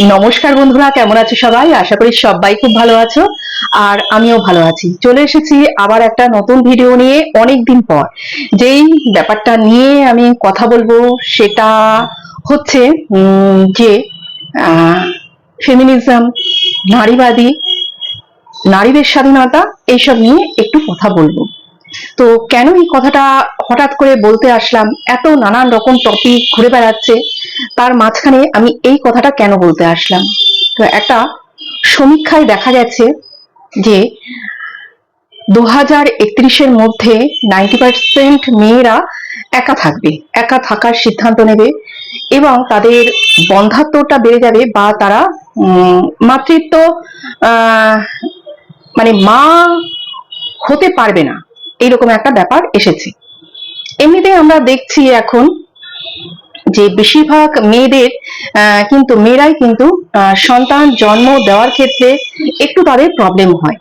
নমস্কার বন্ধুরা, কেমন আছো সবাই? আশা করি সবাই খুব ভালো আছো, আর আমিও ভালো আছি। চলে এসেছি আবার একটা নতুন ভিডিও নিয়ে অনেক দিন পর। যেই ব্যাপারটা নিয়ে আমি কথা বলব সেটা হচ্ছে যে ফেমিনিজম নারীবাদী, নারীদের স্বাধীনতা, এইসব নিয়ে একটু কথা বলব। তো কেন এই কথাটা হঠাৎ করে বলতে আসলাম? এত নানান রকম টপিক ঘুরে বেড়াচ্ছে। তার মাঝখানে আমি এই কথাটা কেন বলতে আসলাম? তো একটা সমীক্ষায় দেখা গেছে যে দু হাজার একত্রিশের মধ্যে নাইনটি পার্সেন্ট মেয়েরা একা থাকবে, একা থাকার সিদ্ধান্ত নেবে এবং তাদের বন্ধাত্মটা বেড়ে যাবে বা তারা মাতৃত্ব মানে মা হতে পারবে না। এইরকম একটা ব্যাপার এসেছে। এমনিতে আমরা দেখছি এখন যে বেশিরভাগ মেয়েদের কিন্তু মেয়েরাই কিন্তু সন্তান জন্ম দেওয়ার ক্ষেত্রে একটু তাদের প্রবলেম হয়।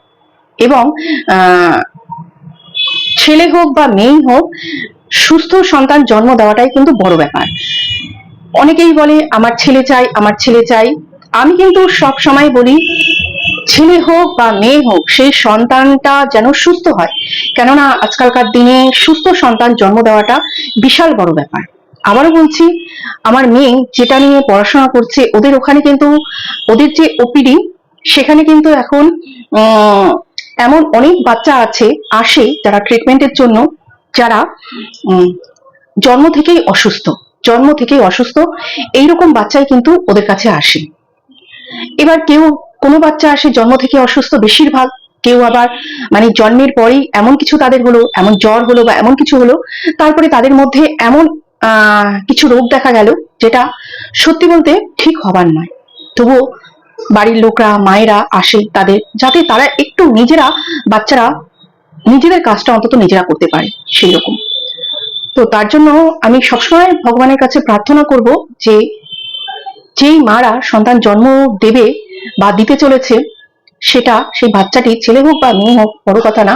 এবং ছেলে হোক বা মেয়ে হোক, সুস্থ সন্তান জন্ম দেওয়াটাই কিন্তু বড় ব্যাপার। অনেকেই বলে, আমার ছেলে চাই, আমার ছেলে চাই। আমি কিন্তু সব সময় বলি ছেলে হোক বা মেয়ে হোক সেই সন্তানটা যেন সুস্থ হয়। কেননা আজকালকার দিনে সুস্থ সন্তান জন্ম দেওয়াটা বিশাল বড় ব্যাপার। আবারও বলছি, আমার মেয়ে যেটা নিয়ে পড়াশোনা করছে, ওদের ওখানে কিন্তু, ওদের যে ওপিডি সেখানে কিন্তু এখন এমন অনেক বাচ্চা আছে, আসে যারা ট্রিটমেন্টের জন্য, যারা জন্ম থেকেই অসুস্থ, জন্ম থেকেই অসুস্থ, এইরকম বাচ্চাই কিন্তু ওদের কাছে আসে। এবার কেউ কোনো বাচ্চা আসে জন্ম থেকে অসুস্থ বেশিরভাগ, কেউ আবার মানে জন্মের পরেই এমন কিছু তাদের হলো, এমন জ্বর হলো বা এমন কিছু হলো, তারপরে তাদের মধ্যে এমন কিছু রোগ দেখা গেল যেটা সত্যি বলতে ঠিক হবার নয়। তবুও বাড়ির লোকরা, মায়েরা আসে তাদের যাতে তারা একটু নিজেরা, বাচ্চারা নিজেদের কাজটা অন্তত নিজেরা করতে পারে সেই রকম তো তার জন্য আমি সবসময় ভগবানের কাছে প্রার্থনা করব যে, যেই মারা সন্তান জন্ম দেবে বা দিতে চলেছে, সেটা সেই বাচ্চাটি ছেলে হোক বা মেয়ে হোক, বড় কথা না।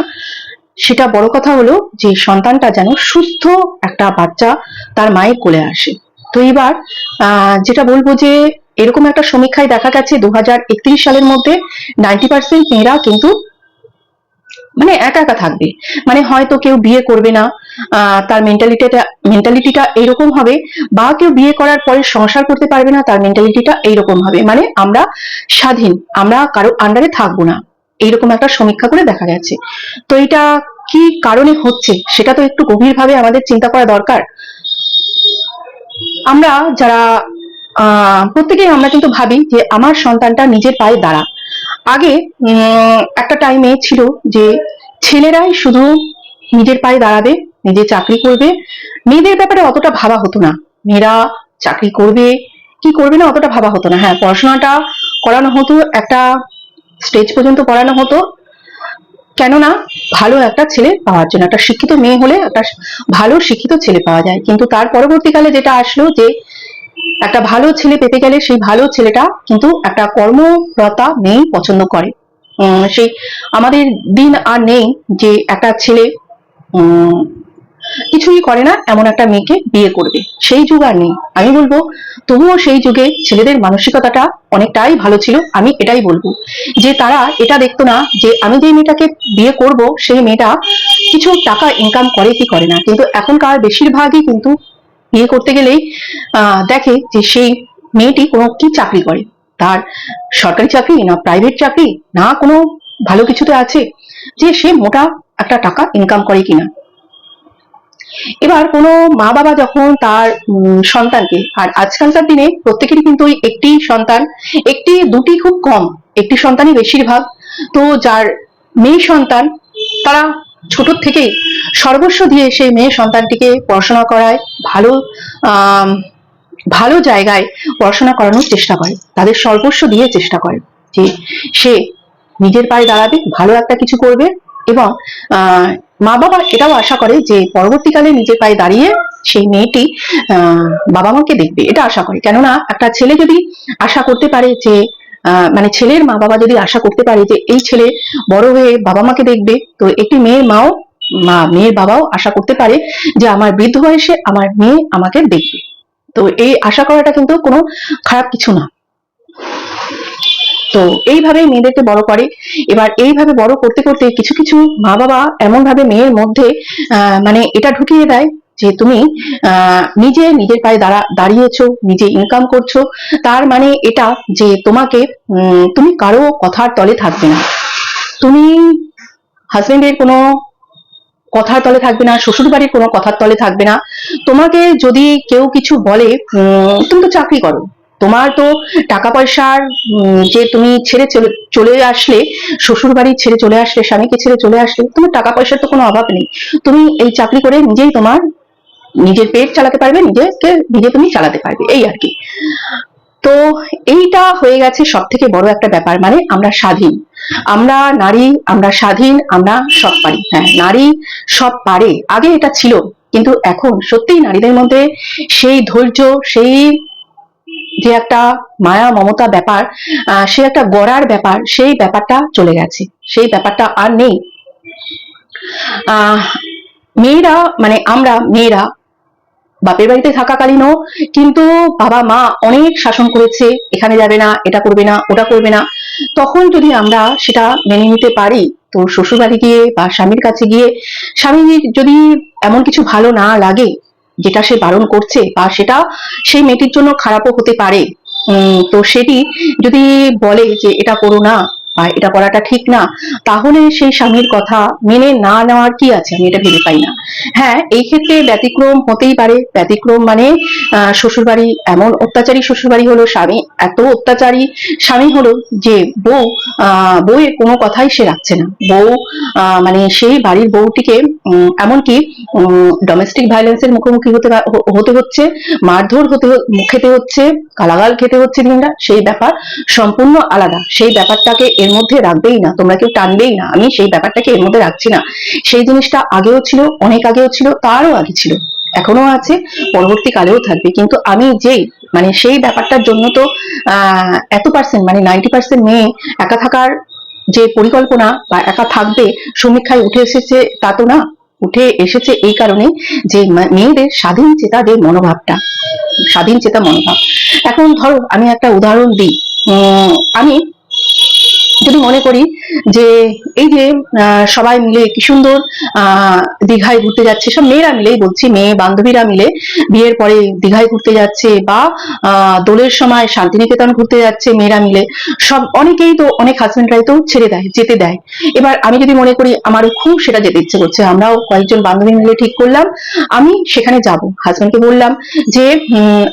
সেটা বড় কথা হলো যে সন্তানটা যেন সুস্থ একটা বাচ্চা তার মায়ের কোলে আসে। তো এবার যেটা বলব যে এরকম একটা সমীক্ষায় দেখা গেছে দু হাজার একত্রিশ সালের মধ্যে নাইনটি পার্সেন্ট মেয়েরা কিন্তু মানে একা একা থাকবে। মানে হয়তো কেউ বিয়ে করবে না তার মেন্টালিটিটা মেন্টালিটিটা এইরকম হবে বা কেউ বিয়ে করার পরে সংসার করতে পারবে না, তার মেন্টালিটিটা এইরকম হবে। মানে আমরা স্বাধীন, আমরা কারও আন্ডারে থাকব না। এইরকম একটা সমীক্ষা করে দেখা গেছে তো এটা কি কারণে হচ্ছে, সেটা তো একটু গভীরভাবে আমাদের চিন্তা করা দরকার। আমরা যারা আহ প্রত্যেকেই আমরা কিন্তু ভাবি যে আমার সন্তানটা নিজের পায়ে দাঁড়া আগে একটা টাইমে ছিল যে ছেলেরাই শুধু নিজের পায়ে দাঁড়াবে, নিজে চাকরি করবে। মেয়েদের ব্যাপারে অতটা ভাবা হতো না। মেয়েরা চাকরি করবে, কি করবে না অতটা ভাবা হতো না। হ্যাঁ পড়াশোনাটা করানো হতো, একটা স্টেজ পর্যন্ত পড়ানো হতো। কেননা, ভালো একটা ছেলে পাওয়ার জন্য, একটা শিক্ষিত মেয়ে হলে একটা ভালো শিক্ষিত ছেলে পাওয়া যায়। কিন্তু তার পরবর্তীকালে যেটা আসলো যে একটা ভালো ছেলে পেতে গেলে সেই ভালো ছেলেটা কিন্তু একটা কর্মরতা মেয়ে পছন্দ করে। সেই আমাদের দিন আর নেই যে একটা ছেলে কিছুই করে না, এমন একটা মেয়েকে বিয়ে করবে। সেই যুগ আর নেই। আমি বলব, তবুও সেই যুগে ছেলেদের মানসিকতাটা অনেকটাই ভালো ছিল, আমি এটাই বলব। যে তারা এটা দেখতো না যে আমি যে মেয়েটাকে বিয়ে করব, সেই মেয়েটা কিছু টাকা ইনকাম করে কি করে না। কিন্তু এখনকার বেশিরভাগই কিন্তু বিয়ে করতে গেলেই দেখে যে সেই মেয়েটি কোনো কি চাকরি করে? তার সরকারি চাকরি না প্রাইভেট চাকরি না কোনো ভালো কিছুতে আছে যে সে মোটা একটা টাকা ইনকাম করে কিনা? এবার কোনো মা বাবা যখন তার সন্তানকে, আর আজকালকার দিনে প্রত্যেকেরই কিন্তু একটি সন্তান, একটি দুটি খুব কম, একটি সন্তানই বেশিরভাগ, তো যার মেয়ে সন্তান তারা ছোট থেকেই সর্বস্ব দিয়ে সেই মেয়ে সন্তানটিকে পড়াশোনা করায়, ভালো ভালো জায়গায় পড়াশোনা করানোর চেষ্টা করে, তাদের সর্বস্ব দিয়ে চেষ্টা করে যে সে নিজের পায়ে দাঁড়াবে, ভালো একটা কিছু করবে এবং মা বাবা এটাও আশা করে যে পরবর্তীকালে নিজের পায়ে দাঁড়িয়ে সেই মেয়েটি বাবা মাকে দেখবে, এটা আশা করে। কেননা একটা ছেলে যদি আশা করতে পারে যে মানে ছেলের মা বাবা যদি আশা করতে পারে যে এই ছেলে বড় হয়ে বাবা মাকে দেখবে, তো একটি মেয়ের মাও, মা, মেয়ের বাবাও আশা করতে পারে যে আমার বৃদ্ধ বয়সে আমার মেয়ে আমাকে দেখবে। তো এই আশা করাটা কিন্তু কোনো খারাপ কিছু না। তো এইভাবেই মেয়েদেরকে বড় করে। এবার এইভাবে বড় করতে করতে কিছু কিছু মা বাবা এমন ভাবে মেয়ের মধ্যে মানে এটা ঢুকিয়ে দেয় যে তুমি নিজে নিজের পায়ে দাঁড়া, দাঁড়িয়েছো, নিজে ইনকাম করছ, তার মানে এটা যে তোমাকে তুমি কারও কথার তলে থাকবে না। তুমি হাজবেন্ডের কোনো কথার তলে থাকবে না শ্বশুর বাড়ির কোনো কথার তলে থাকবে না। তোমাকে যদি কেউ কিছু বলে তুমি তো চাকরি করো। তোমার তো টাকা পয়সার যে তুমি ছেড়ে চলে আসলে শ্বশুর বাড়ি ছেড়ে চলে আসলে, স্বামীকে ছেড়ে চলে আসলে, তোমার টাকা পয়সার তো কোনো অভাব নেই। তুমি এই চাকরি করে নিজেই তোমার নিজের পেট চালাতে পারবে, নিজেকে, নিজে তুমি চালাতে পারবে, এই আর কি। তো এইটা হয়ে গেছে সব থেকে বড় একটা ব্যাপার মানে আমরা স্বাধীন। আমরা নারী, আমরা স্বাধীন, আমরা সব পারি। হ্যাঁ নারী সব পারে। আগে এটা ছিল, কিন্তু এখন সত্যিই নারীদের মধ্যে সেই ধৈর্য, সেই যে একটা মায়া, মমতা ব্যাপার সে একটা গড়ার ব্যাপার, সেই ব্যাপারটা চলে গেছে। সেই ব্যাপারটা আর নেই। মেয়েরা মানে আমরা মেয়েরা বাপের বাড়িতে থাকাকালীনও কিন্তু বাবা মা অনেক শাসন করেছে, এখানে যাবে না, এটা করবে না, ওটা করবে না। তখন যদি আমরা সেটা মেনে নিতে পারি, তো শ্বশুর বাড়ি গিয়ে বা স্বামীর কাছে গিয়ে স্বামী যদি এমন কিছু ভালো না লাগে, যেটা সে বারণ করছে বা সেটা সেই মেয়েটির জন্য খারাপও হতে পারে তো সেটি যদি বলে যে এটা করো না এটা করাটা ঠিক না, তাহলে সেই স্বামীর কথা মেনে না নেওয়ার কি আছে? আমি এটা ভেবে পাই না। হ্যাঁ এই ক্ষেত্রে ব্যতিক্রম হতেই পারে। ব্যতিক্রম মানে শ্বশুরবাড়ি এমন অত্যাচারী শ্বশুরবাড়ি হলো স্বামী, এত অত্যাচারী স্বামী হলো যে বউ বউয়ের কোনো কথাই সে রাখছে না। বউ মানে সেই বাড়ির বউটিকে এমনকি ডোমেস্টিক ভায়োলেন্সের মুখোমুখি হতে হতে হচ্ছে, মারধর হতে খেতে হচ্ছে, গালাগাল খেতে হচ্ছে দিনটা সেই ব্যাপার সম্পূর্ণ আলাদা। সেই ব্যাপারটাকে এর মধ্যে রাখবেই না, তোমরা কেউ টানবেই না, আমি সেই ব্যাপারটাকে এর মধ্যে রাখছি না। সেই জিনিসটা আগেও ছিল, অনেক আগেও ছিল, তারও আগে ছিল, এখনও আছে, পরবর্তীকালেও থাকবে। কিন্তু আমি যেই মানে সেই ব্যাপারটার জন্য তো এত পার্সেন্ট মানে নাইনটি পার্সেন্ট মেয়ে একা থাকার যে পরিকল্পনা বা একা থাকবে, সমীক্ষায় উঠে এসেছে তা তো না। উঠে এসেছে এই কারণে যে মেয়েদের স্বাধীন চেতা যে মনোভাবটা, স্বাধীন চেতা মনোভাব। এখন ধরো, আমি একটা উদাহরণ দিই। আমি যদি মনে করি যে এই যে সবাই মিলে কি সুন্দর দীঘায় ঘুরতে যাচ্ছে, সব মেয়েরা মিলেই বলছি, মেয়ে বান্ধবীরা মিলে বিয়ের পরে দীঘায় ঘুরতে যাচ্ছে বা দোলের সময় শান্তিনিকেতন ঘুরতে যাচ্ছে মেয়েরা মিলে, সব অনেকেই তো, অনেক হাজবেন্ডরাই তো ছেড়ে দেয়, যেতে দেয়। এবার আমি যদি মনে করি আমারও খুব সেটা যেতে ইচ্ছে করছে, আমরাও কয়েকজন বান্ধবী মিলে ঠিক করলাম, আমি সেখানে যাব। হাজবেন্ডকে বললাম যে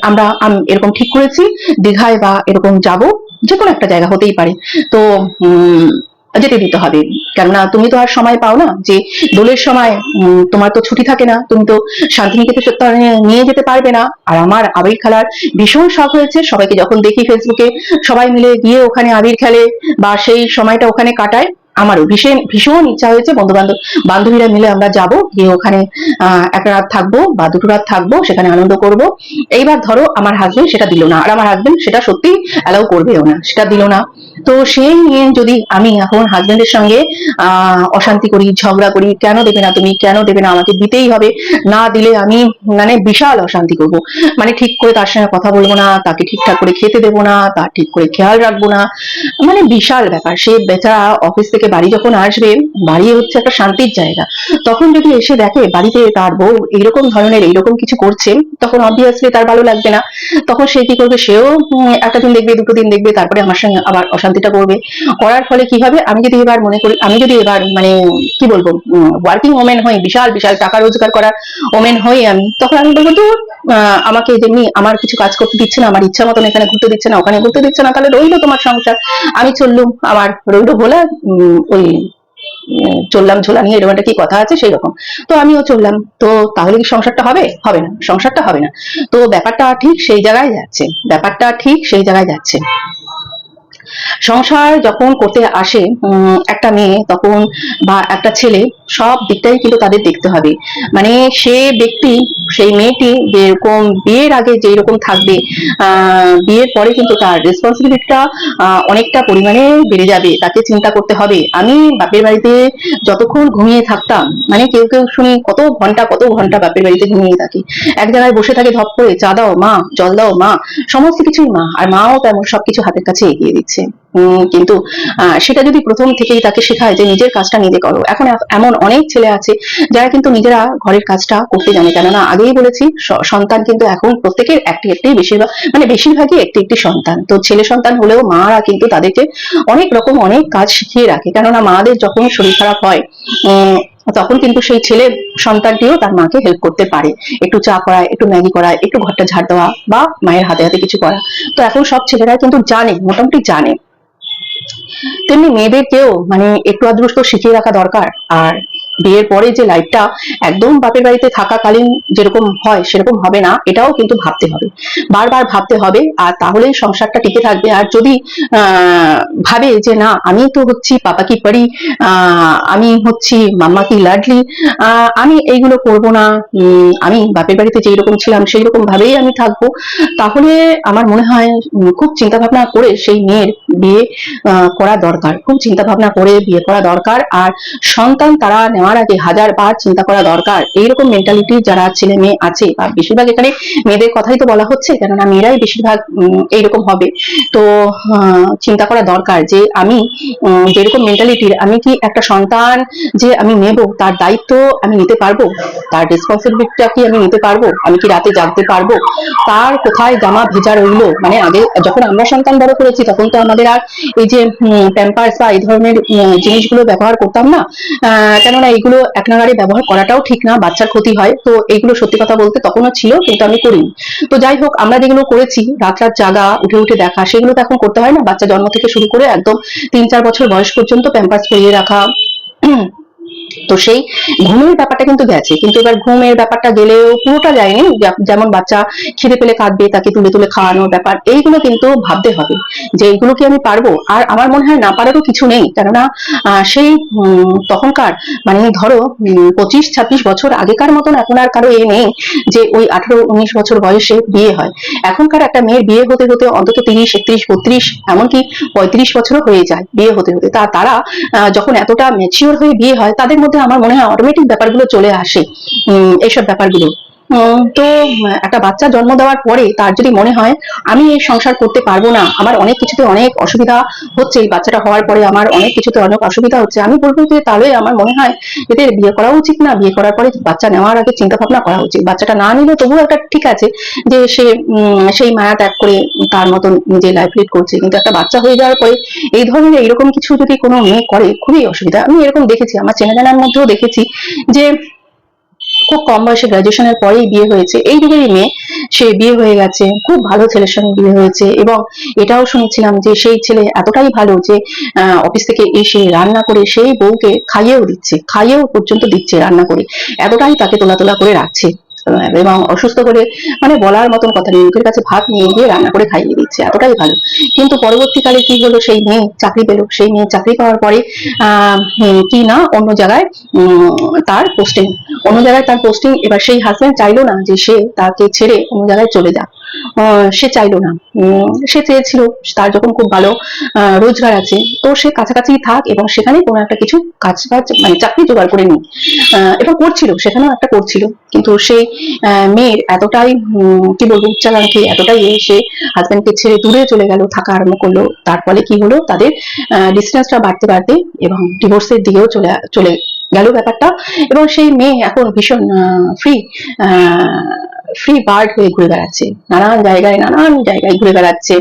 আমরা, আম- এরকম ঠিক করেছি, দীঘায় বা এরকম যাব যে কোনো একটা জায়গা হতেই পারে। তো যেতে দিতে হবে। কেননা তুমি তো আর সময় পাও না যে দোলের সময় তোমার তো ছুটি থাকে না, তুমি তো শান্তিনিকেতনে নিয়ে যেতে পারবে না। আর আমার আবির খেলার ভীষণ শখ হয়েছে। সবাইকে যখন দেখি ফেসবুকে সবাই মিলে গিয়ে ওখানে আবির খেলে বা সেই সময়টা ওখানে কাটায়। আমারও ভীষণ ভীষণ ইচ্ছা হয়েছে বন্ধু বান্ধব বান্ধবীরা মিলে আমরা যাব, গিয়ে ওখানে একটা রাত থাকব বা দুটো রাত থাকব, সেখানে আনন্দ করব। এইবার ধরো আমার হাজবেন্ড সেটা দিল না, আর আমার হাজবেন্ড সেটা সত্যি অ্যালাউ করবেও না, সেটা দিল না। তো সেই নিয়ে যদি আমি এখন হাজবেন্ডের সঙ্গে অশান্তি করি, ঝগড়া করি, কেন দেবে না তুমি, কেন দেবে না, আমাকে দিতেই হবে, না দিলে আমি মানে বিশাল অশান্তি করব। মানে ঠিক করে তার সঙ্গে কথা বলব না, তাকে ঠিকঠাক করে খেতে দেবো না, তার ঠিক করে খেয়াল রাখব না। মানে বিশাল ব্যাপার, সে বেচারা অফিস থেকে বাড়ি যখন আসবে, বাড়ি হচ্ছে একটা শান্তির জায়গা। তখন যদি এসে দেখে বাড়িতে তার বউ এইরকম ধরনের, এইরকম কিছু করছে, তখন অবভিয়াসলি তার ভালো লাগবে না। তখন সে কি করবে? সেও একটা দিন দেখবে, দুটো দিন দেখবে, তারপরে আমার সঙ্গে আবার অশান্তিটা করবে। করার ফলে কি হবে? আমি যদি এবার মনে করি, আমি যদি এবার মানে কি বলব ওয়ার্কিং ওমেন হই, বিশাল বিশাল টাকা রোজগার করা ওমেন হই আমি, তখন আমি বলব তো আমাকে যেমনি আমার কিছু কাজ করতে দিচ্ছে না, আমার ইচ্ছা মতন এখানে ঘুরতে দিচ্ছে না, ওখানে ঘুরতে দিচ্ছে না, তাহলে রইল তোমার সংসার। আমি চললুম, আমার রইল ভোলা ওই চললাম ঝোলা নিয়ে এরকম একটা কি কথা আছে? সেই রকম তো আমিও চললাম। তো তাহলে কি সংসারটা হবে? হবে না। সংসারটা হবে না। তো ব্যাপারটা ঠিক সেই জায়গায় যাচ্ছে। ব্যাপারটা ঠিক সেই জায়গায় যাচ্ছে। সংসার যখন করতে আসে একটা মেয়ে তখন বা একটা ছেলে, সব দিকটাই কিন্তু তাদের দেখতে হবে। মানে সে ব্যক্তি সেই মেয়েটি যেরকম বিয়ের আগে যেই রকম থাকবে বিয়ের পরে কিন্তু তার রেসপন্সিবিলিটিটা অনেকটা পরিমাণে বেড়ে যাবে, তাকে চিন্তা করতে হবে। আমি বাপের বাড়িতে যতক্ষণ ঘুমিয়ে থাকতাম মানে কেউ কেউ শুনি কত ঘণ্টা কত ঘণ্টা বাপের বাড়িতে ঘুমিয়ে থাকি। এক জায়গায় বসে থাকে ধপ করে, চা দাও মা, জল দাও মা, সমস্ত কিছুই মা, আর মাও তেমন সবকিছু হাতের কাছে এগিয়ে দিচ্ছে। কিন্তু সেটা যদি প্রথম থেকেই তাকে শেখায় যে নিজের কাজটা নিজে করো। এখন এমন অনেক ছেলে আছে যারা কিন্তু নিজেরা ঘরের কাজটা করতে জানে। কেননা আগেই বলেছি সন্তান কিন্তু এখন প্রত্যেকের একটি একটি বেশিরভাগ মানে বেশিরভাগই একটি একটি সন্তান। তো ছেলে সন্তান হলেও মারা কিন্তু তাদেরকে অনেক রকম অনেক কাজ শিখিয়ে রাখে। কেননা মাদের যখন শরীর খারাপ হয় তখন কিন্তু সেই ছেলে সন্তানটিও তার মাকে হেল্প করতে পারে। একটু চা করা, একটু ম্যাগি করা, একটু ঘরটা ঝাড় দেওয়া বা মায়ের হাতে হাতে কিছু করা। তো এখন সব ছেলেরা কিন্তু জানে, মোটামুটি জানে। তেমনি মেয়েদেরকেও মানে একটু আধটু শিখিয়ে রাখা দরকার। আর বিয়ের পরে যে লাইফটা একদম বাপের বাড়িতে থাকাকালীন যেরকম হয় সেরকম হবে না, এটাও কিন্তু ভাবতে হবে। বারবার ভাবতে হবে, আর তাহলেই সংসারটা টিকে থাকবে। আর যদি ভাবে যে না, আমি তো হচ্ছি পাপা কি পারি আমি হচ্ছি মাম্মা কি লাডলি আমি এইগুলো করব না আমি বাপের বাড়িতে যেই রকম ছিলাম সেই রকম ভাবেই আমি থাকব, তাহলে আমার মনে হয় খুব চিন্তা ভাবনা করে সেই মেয়ের বিয়ে করা দরকার। খুব চিন্তা ভাবনা করে বিয়ে করা দরকার। আর সন্তান তারা নেওয়ার আগে হাজার বার চিন্তা করা দরকার। এইরকম মেন্টালিটি যারা ছেলে মেয়ে আছে, বা বেশিরভাগ এখানে মেয়েদের কথাই তো বলা হচ্ছে, কেননা মেয়েরাই বেশিরভাগ এইরকম হবে। তো চিন্তা করা দরকার যে আমি যেরকম মেন্টালিটির আমি কি একটা সন্তান যে আমি নেব, তার দায়িত্ব আমি নিতে পারব? তার রেসপন্সিবিলিটিটা কি আমি নিতে পারব? আমি কি রাতে জাগতে পারব? তার কোথায় জামা ভেজা রইল? মানে আগে যখন আমরা সন্তান বড় করেছি, তখন তো আমাদের আর এই যে প্যাম্পার্স বা এই ধরনের জিনিসগুলো ব্যবহার করতাম না। কেননা এইগুলো এক নাগারে ব্যবহার করাটাও ঠিক না, বাচ্চার ক্ষতি হয়। তো এইগুলো সত্যি কথা বলতে তখনও ছিল, কিন্তু আমি করিনি। তো যাই হোক, আমরা যেগুলো করেছি রাত রাত জাগা, উঠে উঠে দেখা, সেগুলো তো এখন করতে হয় না। বাচ্চা জন্ম থেকে শুরু করে একদম তিন চার বছর বয়স পর্যন্ত প্যাম্পার্স পরিয়ে রাখা তো সেই ঘুমের ব্যাপারটা কিন্তু গেছে। কিন্তু এবার ঘুমের ব্যাপারটা গেলেও পুরোটা যায়নি। যেমন বাচ্চা খিদে পেলে কাঁদবে, তাকে তুলে তুলে খাওয়ানোর ব্যাপার, এইগুলো কিন্তু ভাবতে হবে যে এইগুলো কি আমি পারব? আর আমার মনে হয় না পারারও কিছু নেই। কেননা সেই তখনকার মানে ধরো পঁচিশ, ছাব্বিশ বছর আগেকার মতন এখন আর কারও এ নেই যে ওই আঠারো, উনিশ বছর বয়সে বিয়ে হয়। এখনকার একটা মেয়ের বিয়ে হতে হতে অন্তত তিরিশ, একত্রিশ, বত্রিশ, এমনকি পঁয়ত্রিশ বছরও হয়ে যায় বিয়ে হতে হতে। তা, তারা যখন এতটা ম্যাচিওর হয়ে বিয়ে হয়, তাদের মধ্যে আমার মনে হয় অটোমেটিক ব্যাপারগুলো চলে আসে এইসব ব্যাপারগুলো। তো, একটা বাচ্চা জন্ম দেওয়ার পরে তার যদি মনে হয়, আমি এই সংসার করতে পারব না, আমার অনেক কিছুতে অনেক অসুবিধা হচ্ছে, এই বাচ্চাটা হওয়ার পরে আমার অনেক কিছুতে অনেক অসুবিধা হচ্ছে, আমি বলব যে তাহলে আমার মনে হয় এদের বিয়ে করা উচিত না, বিয়ে করার পরে বাচ্চা নেওয়ার আগে চিন্তা ভাবনা করা উচিত, বাচ্চাটা না নিলে তবুও একটা ঠিক আছে যে সে সেই মায়া ত্যাগ করে তার মতন নিজে লাইফ লিড করছে, কিন্তু একটা বাচ্চা হয়ে যাওয়ার পরে এই ধরনের এইরকম কিছু যদি কোনো মেয়ে করে, খুবই অসুবিধা, আমি এরকম দেখেছি, আমার চেনা জানার মধ্যেও দেখেছি যে খুব কম বয়সে গ্রাজুয়েশনের পরেই বিয়ে হয়েছে। এই দিকেরই মেয়ে, সে বিয়ে হয়ে গেছে। খুব ভালো ছেলের সঙ্গে বিয়ে হয়েছে এবং এটাও শুনেছিলাম যে সেই ছেলে এতটাই ভালো যে অফিস থেকে এসে রান্না করে সেই বউকে খাইয়েও দিচ্ছে, খাইয়েও পর্যন্ত দিচ্ছে রান্না করে। এতটাই তাকে তোলা তোলা করে রাখছে। এবং অসুস্থ করে মানে বলার মতন কথা নেই। মুখের কাছে ভাত নিয়ে গিয়ে রান্না করে খাইয়ে দিচ্ছে, এতটাই ভালো। কিন্তু পরবর্তীকালে কি হলো? সেই মেয়ে চাকরি পেল। সেই মেয়ে চাকরি পাওয়ার পরে কি না, অন্য জায়গায় তার পোস্টিং অন্য জায়গায় তার পোস্টিং এবার সেই হাজবেন্ড চাইলো না যে সে তাকে ছেড়ে অন্য জায়গায় চলে যাক। সে চাইলো না। সে চেয়েছিল, তার যখন খুব ভালো রোজগার আছে, তো সে কাছাকাছি থাক এবং সেখানে কোনো একটা কিছু কাজ কাজ মানে চাকরি জোগাড় করে নি এবং করছিল, সেখানেও একটা করছিল। কিন্তু সেই মেয়ের এতটাই কি বলব উচ্চাকাঙ্ক্ষী এতটাই এ, সে হাজব্যান্ডকে ছেড়ে দূরে চলে গেল থাকা আরম্ভ করল তার ফলে কি হলো তাদের ডিস্টেন্সটা বাড়তে বাড়তে এবং ডিভোর্সের দিকেও চলে চলে গেল ব্যাপারটা। এবং সেই মেয়ে এখন ভীষণ ফ্রি ফ্রি বার্ড হয়ে ঘুরে বেড়াচ্ছে। নানান জায়গায় নানান জায়গায় ঘুরে বেড়াচ্ছে,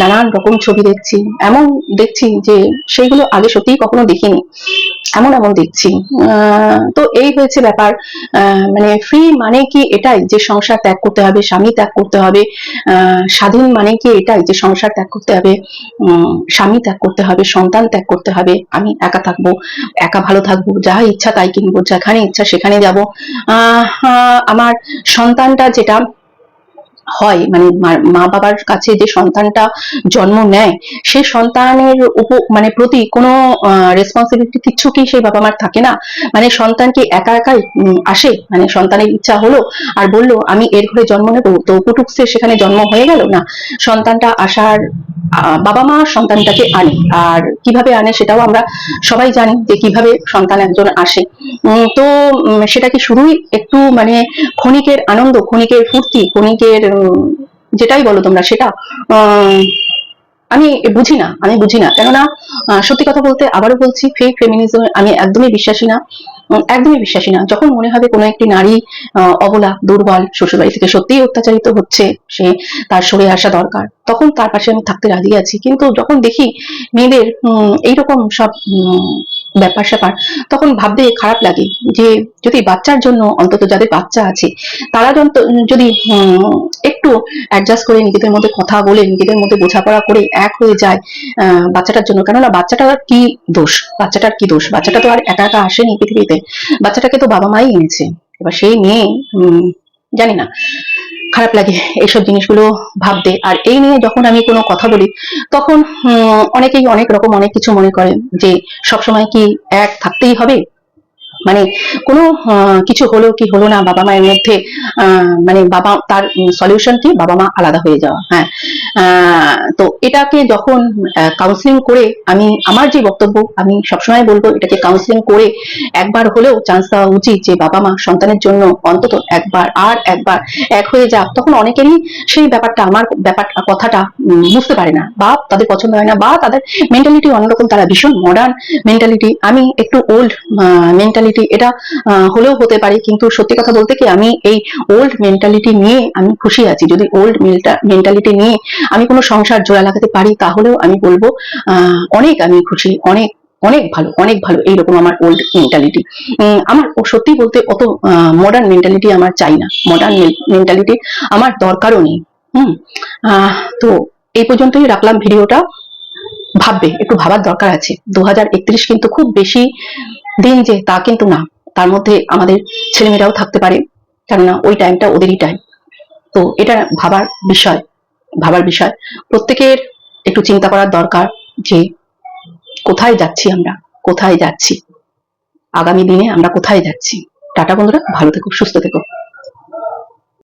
নানান রকম ছবি দেখছি। এমন দেখছি যে সেইগুলো আগে সত্যিই কখনো দেখিনি। এমন এমন দেখছি। তো এই হয়েছে ব্যাপার। মানে ফ্রি মানে কি এটাই যে সংসার ত্যাগ করতে হবে, স্বামী ত্যাগ করতে হবে স্বাধীন মানে কি এটাই যে সংসার ত্যাগ করতে হবে স্বামী ত্যাগ করতে হবে, সন্তান ত্যাগ করতে হবে। আমি একা থাকব, একা ভালো থাকব যা ইচ্ছা তাই কিনবো, যেখানে ইচ্ছা সেখানে যাব। আমার সন্তানটা যেটা হয় মানে মা- বাবার কাছে যে সন্তানটা জন্ম নেয় সেই সন্তানের উপ মানে প্রতি কোনো রেসপন্সিবিলিটি কিচ্ছু কি সেই বাবা মার থাকে না। মানে সন্তান কি একা একাই আসে? মানে সন্তানের ইচ্ছা হলো আর বলল আমি এর ঘরে জন্ম নেব তো কুটুকসে সেখানে জন্ম হয়ে গেল? না সন্তানটা আসার বাবা মা সন্তানটাকে আনে। আর কীভাবে আনে সেটাও আমরা সবাই জানি যে কীভাবে সন্তান একজন আসে। তো উম, সেটা কি শুরুই একটু মানে ক্ষণিকের আনন্দ ক্ষণিকের ফুর্তি ক্ষণিকের যেটাই বলো তোমরা সেটা আমি বুঝি না, আমি বুঝি না। কেননা সত্যি কথা বলতে আবারও বলছি ফেক ফেমিনিজম আমি একদমই বিশ্বাসী না একদমই বিশ্বাসী না। যখন মনে হবে কোনো একটি নারী অবলা, দুর্বল, শ্বশুরবাড়ি থেকে সত্যিই অত্যাচারিত হচ্ছে, সে তার সরে আসা দরকার, তখন তার পাশে আমি থাকতে রাজি আছি। কিন্তু যখন দেখি মেয়েদের এইরকম সব ব্যাপার স্যাপার। তখন ভাবতে খারাপ লাগে যে, যদি বাচ্চার জন্য অন্তত যাদের বাচ্চা আছে, তারা যদি একটু অ্যাডজাস্ট করে নিজেদের মধ্যে কথা বলে, নিজেদের মধ্যে বোঝাপড়া করে এক হয়ে যায় বাচ্চাটার জন্য। কেননা বাচ্চাটার কি দোষ? বাচ্চাটার কি দোষ? বাচ্চাটা তো আর একা একা আসেনি পৃথিবীতে। বাচ্চাটাকে তো বাবা মাই এনেছে। এবার সেই মেয়ে জানি না খারাপ লাগে এইসব জিনিসগুলো ভাবতে। আর এই নিয়ে যখন আমি কোনো কথা বলি, তখন অনেকেই অনেক রকম অনেক কিছু মনে করে যে সবসময় কি এক থাকতেই হবে? মানে কোনো কিছু হলো কি হলো না বাবা মায়ের মধ্যে মানে বাবা তার সলিউশন কি বাবা মা আলাদা হয়ে যাওয়া হ্যাঁ। তো এটাকে যখন কাউন্সিলিং করে আমি, আমার যে বক্তব্য, আমি সবসময় বলব এটাকে কাউন্সিলিং করে একবার হলেও চান্স দেওয়া উচিত যে বাবা মা সন্তানের জন্য অন্তত একবার, আর একবার এক হয়ে যাক। তখন অনেকেরই সেই ব্যাপারটা, আমার ব্যাপার, কথাটা বুঝতে পারে না। বা তাদের পছন্দ হয় না, বা তাদের মেন্টালিটি অন্যরকম, তারা ভীষণ মডার্ন মেন্টালিটি আমি একটু ওল্ড মেন্টালিটি এটা হলেও হতে পারে, কিন্তু সত্যি কথা বলতে কি আমি এই ওল্ড মেন্টালিটি নিয়ে আমি খুশি আছি। যদি ওল্ড মেন্টালিটি নিয়ে আমি কোনো সংসার জোড়া লাগাতে পারি, তাহলেও আমি বলব অনেক আমি খুশি, অনেক অনেক ভালো অনেক ভালো এইরকম আমার ওল্ড মেন্টালিটি আমার সত্যি বলতে অত মডার্ন মেন্টালিটি আমার চাই না। মডার্ন মেন্টালিটি আমার দরকারও নেই। হুম তো এই পর্যন্তই রাখলাম ভিডিওটা। ভাববে, একটু ভাবার দরকার আছে। দু হাজার একত্রিশ কিন্তু খুব বেশি দিন যে তা কিন্তু না। তার মধ্যে আমাদের ছেলেমেয়েরাও থাকতে পারে, কেননা ওই টাইমটা ওদেরই টাইম তো এটা ভাবার বিষয় ভাবার বিষয়। প্রত্যেকের একটু চিন্তা করার দরকার যে কোথায় যাচ্ছি আমরা, কোথায় যাচ্ছি? আগামী দিনে আমরা কোথায় যাচ্ছি? টাটা বন্ধুরা, ভালো থেকো, সুস্থ থেকো।